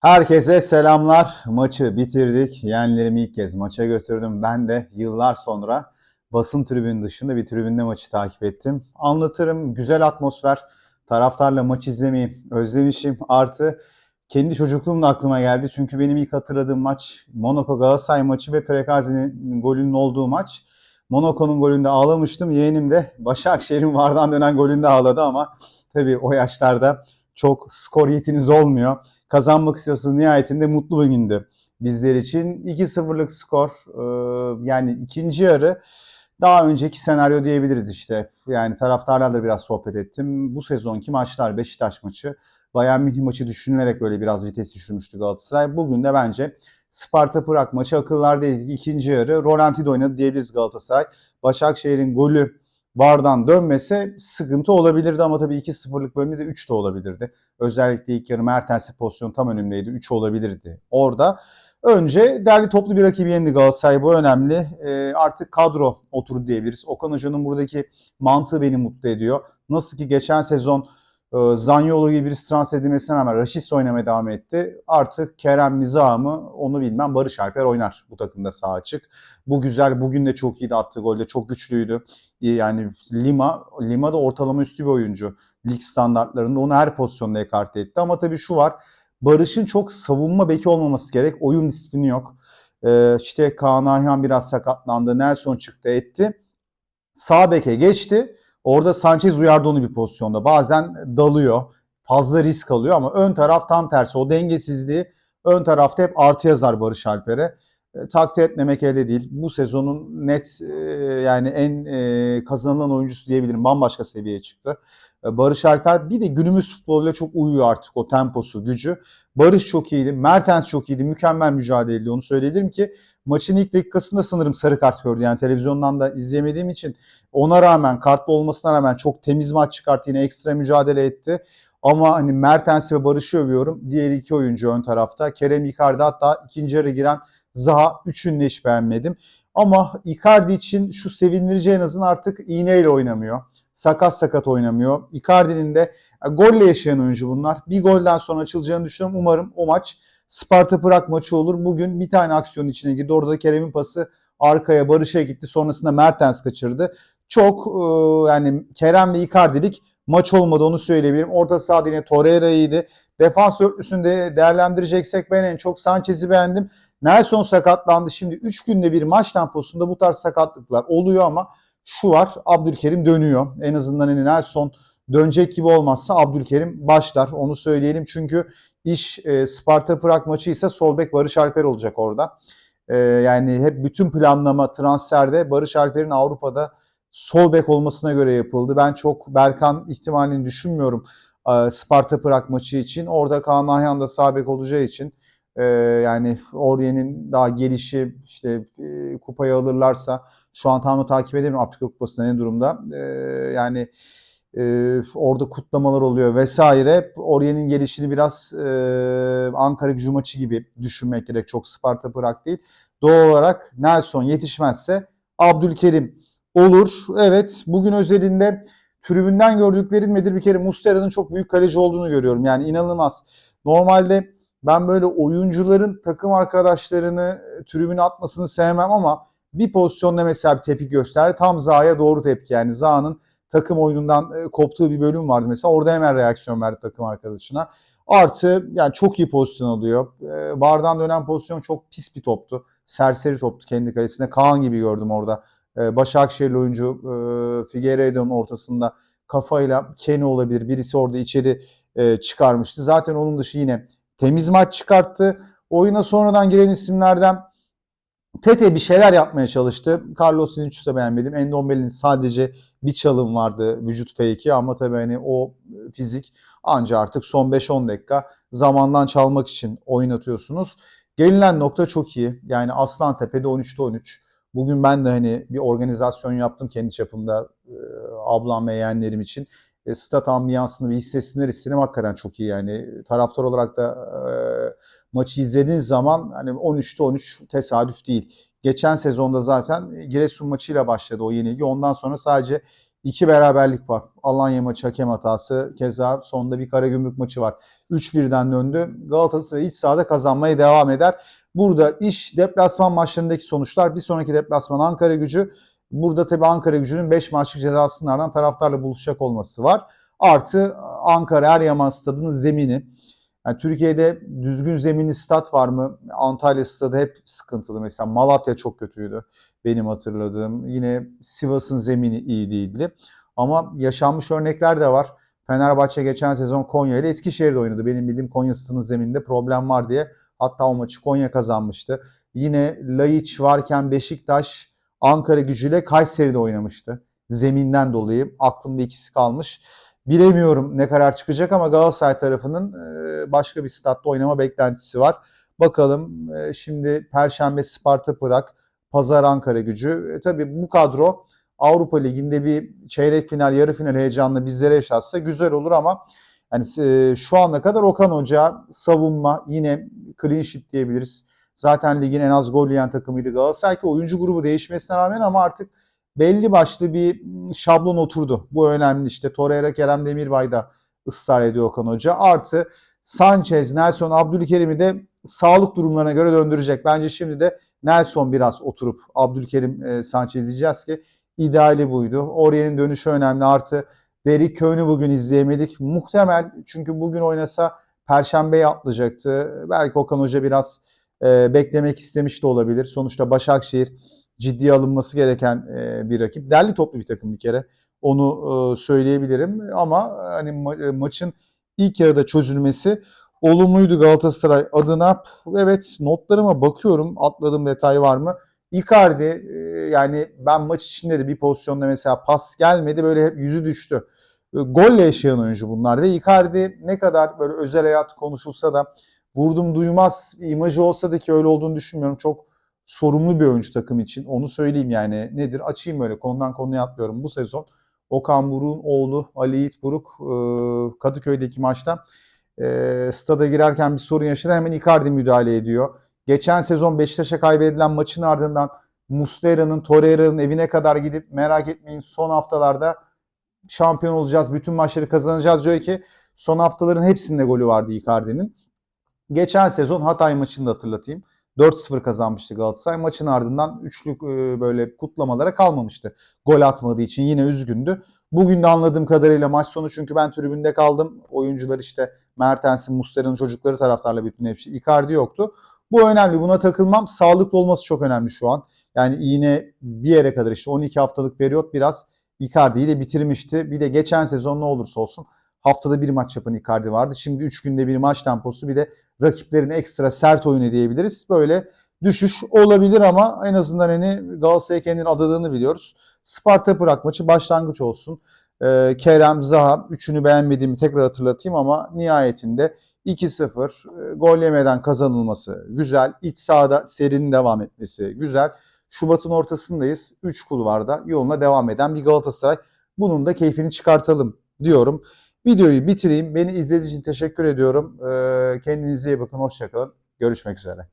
Herkese selamlar. Maçı bitirdik. Yeğenlerimi ilk kez maça götürdüm. Ben de yıllar sonra basın tribünün dışında bir tribünde maçı takip ettim. Anlatırım. Güzel atmosfer. Taraftarla maç izlemeyi özlemişim. Artı kendi çocukluğum da aklıma geldi. Çünkü benim ilk hatırladığım maç Monaco Galatasaray maçı ve Prekazi'nin golünün olduğu maç. Monaco'nun golünde ağlamıştım. Yeğenim de Başakşehir'in vardan dönen golünde ağladı ama tabii o yaşlarda çok skor yetiniz olmuyor kazanmak istiyorsanız nihayetinde mutlu bir gündü bizler için. 2-0'lık skor e, yani ikinci yarı daha önceki senaryo diyebiliriz işte. Yani taraftarlarla biraz sohbet ettim. Bu sezonki maçlar Beşiktaş maçı, Bayern Münih maçı düşünülerek böyle biraz vites düşürmüştü Galatasaray. Bugün de bence Sparta Prag maçı akıllar değil. İkinci yarı Rolantide oynadı diyebiliriz Galatasaray. Başakşehir'in golü VAR'dan dönmese sıkıntı olabilirdi ama tabii 2-0'lık bölümde de 3 de olabilirdi. Özellikle ilk yarı Mertens'in pozisyon tam önündeydi. 3 olabilirdi orada. Önce derli toplu bir rakibi yendi Galatasaray bu önemli. E, artık kadro oturdu diyebiliriz. Okan Hoca'nın buradaki mantığı beni mutlu ediyor. Nasıl ki geçen sezon e, Zanyolu gibi birisi transfer edilmesine rağmen Raşis oynamaya devam etti. Artık Kerem Miza mı onu bilmem Barış Alper oynar bu takımda sağ açık. Bu güzel bugün de çok iyiydi attığı golde çok güçlüydü. Yani Lima, Lima da ortalama üstü bir oyuncu. Lig standartlarında onu her pozisyonda ekarte etti. Ama tabii şu var. Barış'ın çok savunma beki olmaması gerek. Oyun disiplini yok. Ee, işte Kaan Ayhan biraz sakatlandı. Nelson çıktı etti. Sağ beke geçti. Orada Sanchez uyardı onu bir pozisyonda. Bazen dalıyor. Fazla risk alıyor ama ön taraf tam tersi. O dengesizliği ön tarafta hep artı yazar Barış Alper'e. E, takdir etmemek elde değil. Bu sezonun net e, yani en e, kazanılan oyuncusu diyebilirim. Bambaşka seviyeye çıktı. E, Barış Alper bir de günümüz futboluyla çok uyuyor artık o temposu, gücü. Barış çok iyiydi. Mertens çok iyiydi. Mükemmel mücadele. Onu söyleyebilirim ki maçın ilk dakikasında sanırım sarı kart gördü. Yani televizyondan da izleyemediğim için ona rağmen kartlı olmasına rağmen çok temiz maç çıkarttı. Yine ekstra mücadele etti. Ama hani Mertens ve Barış'ı övüyorum. Diğer iki oyuncu ön tarafta. Kerem Icardi hatta ikinci yarı giren Zaha üçünü hiç beğenmedim. Ama Icardi için şu sevindirici en azından artık iğneyle oynamıyor. Sakat sakat oynamıyor. Icardi'nin de golle yaşayan oyuncu bunlar. Bir golden sonra açılacağını düşünüyorum. Umarım o maç Sparta Prag maçı olur. Bugün bir tane aksiyon içine girdi. Orada Kerem'in pası arkaya Barış'a gitti. Sonrasında Mertens kaçırdı. Çok yani Kerem ve Icardi'lik maç olmadı onu söyleyebilirim. Orta sahada yine Torreira. Defans dörtlüsünde değerlendireceksek ben en çok Sanchez'i beğendim. Nelson sakatlandı. Şimdi 3 günde bir maç temposunda bu tarz sakatlıklar oluyor ama şu var Abdülkerim dönüyor. En azından hani Nelson dönecek gibi olmazsa Abdülkerim başlar. Onu söyleyelim çünkü iş e, Sparta Prag maçı ise Solbek Barış Alper olacak orada. E, yani hep bütün planlama transferde Barış Alper'in Avrupa'da sol bek olmasına göre yapıldı. Ben çok Berkan ihtimalini düşünmüyorum e, Sparta Prag maçı için. Orada Kaan Ayhan da sağ bek olacağı için ee, yani Oriye'nin daha gelişi işte e, kupayı alırlarsa şu an tam takip edemiyorum Afrika Kupası'nda ne durumda. Ee, yani e, orada kutlamalar oluyor vesaire. Oriye'nin gelişini biraz e, Ankara gücü maçı gibi düşünmek gerek. Çok Sparta Prag değil. Doğal olarak Nelson yetişmezse Abdülkerim olur. Evet bugün özelinde tribünden gördüklerim nedir? Bir kere Mustera'nın çok büyük kaleci olduğunu görüyorum. Yani inanılmaz. Normalde ben böyle oyuncuların takım arkadaşlarını e, tribüne atmasını sevmem ama bir pozisyonda mesela bir tepki gösterdi. Tam Zaha'ya doğru tepki yani Zaha'nın takım oyunundan e, koptuğu bir bölüm vardı mesela. Orada hemen reaksiyon verdi takım arkadaşına. Artı yani çok iyi pozisyon alıyor. E, bardan dönen pozisyon çok pis bir toptu. Serseri toptu kendi kalesine. Kaan gibi gördüm orada. Başakşehirli oyuncu Figueiredo'nun ortasında kafayla Kenny olabilir. Birisi orada içeri çıkarmıştı. Zaten onun dışı yine temiz maç çıkarttı. Oyuna sonradan giren isimlerden Tete bir şeyler yapmaya çalıştı. Carlos Vinicius'u beğenmedim. Endombele'nin sadece bir çalım vardı vücut fake'i ama tabii hani o fizik anca artık son 5-10 dakika zamandan çalmak için oynatıyorsunuz. Gelinen nokta çok iyi. Yani Aslan Tepe'de 13'te 13. Bugün ben de hani bir organizasyon yaptım kendi çapımda ablam ve yeğenlerim için e, stat ambiyansını bir hissetsinler istedim. Hakikaten çok iyi yani. Taraftar olarak da e, maçı izlediğiniz zaman hani 13'te 13 tesadüf değil. Geçen sezonda zaten Giresun maçıyla başladı o yenilgi. Ondan sonra sadece İki beraberlik var. Alanya maçı hakem hatası. Keza sonunda bir Karagümrük maçı var. 3-1'den döndü. Galatasaray iç sahada kazanmaya devam eder. Burada iş deplasman maçlarındaki sonuçlar. Bir sonraki deplasman Ankara gücü. Burada tabii Ankara gücünün 5 maçlık cezasının ardından taraftarla buluşacak olması var. Artı Ankara Eryaman stadının zemini. Yani Türkiye'de düzgün zeminli stat var mı? Antalya stadı hep sıkıntılı. Mesela Malatya çok kötüydü benim hatırladığım. Yine Sivas'ın zemini iyi değildi. Ama yaşanmış örnekler de var. Fenerbahçe geçen sezon Konya ile Eskişehir'de oynadı. Benim bildiğim Konya stadının zemininde problem var diye. Hatta o maçı Konya kazanmıştı. Yine Laiç varken Beşiktaş Ankara gücüyle Kayseri'de oynamıştı. Zeminden dolayı aklımda ikisi kalmış. Bilemiyorum ne karar çıkacak ama Galatasaray tarafının e, başka bir statta oynama beklentisi var. Bakalım e, şimdi Perşembe Sparta Prag, Pazar Ankara gücü. E, tabii bu kadro Avrupa Ligi'nde bir çeyrek final, yarı final heyecanını bizlere yaşatsa güzel olur ama yani e, şu ana kadar Okan Hoca savunma yine clean sheet diyebiliriz. Zaten ligin en az gol yiyen takımıydı Galatasaray ki oyuncu grubu değişmesine rağmen ama artık belli başlı bir şablon oturdu. Bu önemli işte. Torreira, Kerem Demirbay da ısrar ediyor Okan Hoca. Artı Sanchez, Nelson, Abdülkerim'i de sağlık durumlarına göre döndürecek. Bence şimdi de Nelson biraz oturup Abdülkerim e, Sanchez diyeceğiz ki ideali buydu. Oriye'nin dönüşü önemli. Artı Derrick Köhn'ü bugün izleyemedik. Muhtemel çünkü bugün oynasa Perşembe'ye atlayacaktı. Belki Okan Hoca biraz e, beklemek istemiş de olabilir. Sonuçta Başakşehir ciddiye alınması gereken e, bir rakip. Derli toplu bir takım bir kere. Onu e, söyleyebilirim ama hani ma- e, maçın ilk yarıda çözülmesi olumluydu Galatasaray adına. Evet notlarıma bakıyorum. Atladığım detay var mı? Icardi e, yani ben maç içinde de bir pozisyonda mesela pas gelmedi böyle hep yüzü düştü. E, Golle yaşayan oyuncu bunlar ve Icardi ne kadar böyle özel hayat konuşulsa da vurdum duymaz bir imajı olsa da ki öyle olduğunu düşünmüyorum. Çok sorumlu bir oyuncu takım için. Onu söyleyeyim yani nedir? Açayım böyle konudan konuya atlıyorum. Bu sezon Okan Buruk'un oğlu Ali Yiğit Buruk e, Kadıköy'deki maçta e, stada girerken bir sorun yaşadı. Hemen Icardi müdahale ediyor. Geçen sezon Beşiktaş'a kaybedilen maçın ardından Muslera'nın, Torreira'nın evine kadar gidip merak etmeyin son haftalarda şampiyon olacağız, bütün maçları kazanacağız diyor ki son haftaların hepsinde golü vardı Icardi'nin. Geçen sezon Hatay maçını da hatırlatayım. 4-0 kazanmıştı Galatasaray. Maçın ardından üçlük e, böyle kutlamalara kalmamıştı. Gol atmadığı için yine üzgündü. Bugün de anladığım kadarıyla maç sonu çünkü ben tribünde kaldım. Oyuncular işte Mertens'in, Muslera'nın çocukları taraftarla bütün hepsi. Icardi yoktu. Bu önemli. Buna takılmam. Sağlıklı olması çok önemli şu an. Yani yine bir yere kadar işte 12 haftalık periyot biraz Icardi'yi de bitirmişti. Bir de geçen sezon ne olursa olsun haftada bir maç yapan Icardi vardı. Şimdi 3 günde bir maç temposu bir de rakiplerin ekstra sert oyunu diyebiliriz. Böyle düşüş olabilir ama en azından hani Galatasaray'a kendini adadığını biliyoruz. Sparta Prag maçı başlangıç olsun. Ee, Kerem, Zaha üçünü beğenmediğimi tekrar hatırlatayım ama nihayetinde 2-0 e, gol yemeden kazanılması güzel. İç sahada serinin devam etmesi güzel. Şubat'ın ortasındayız. 3 kulvarda yoluna devam eden bir Galatasaray. Bunun da keyfini çıkartalım diyorum. Videoyu bitireyim. Beni izlediğiniz için teşekkür ediyorum. Ee, kendinize iyi bakın. Hoşçakalın. Görüşmek üzere.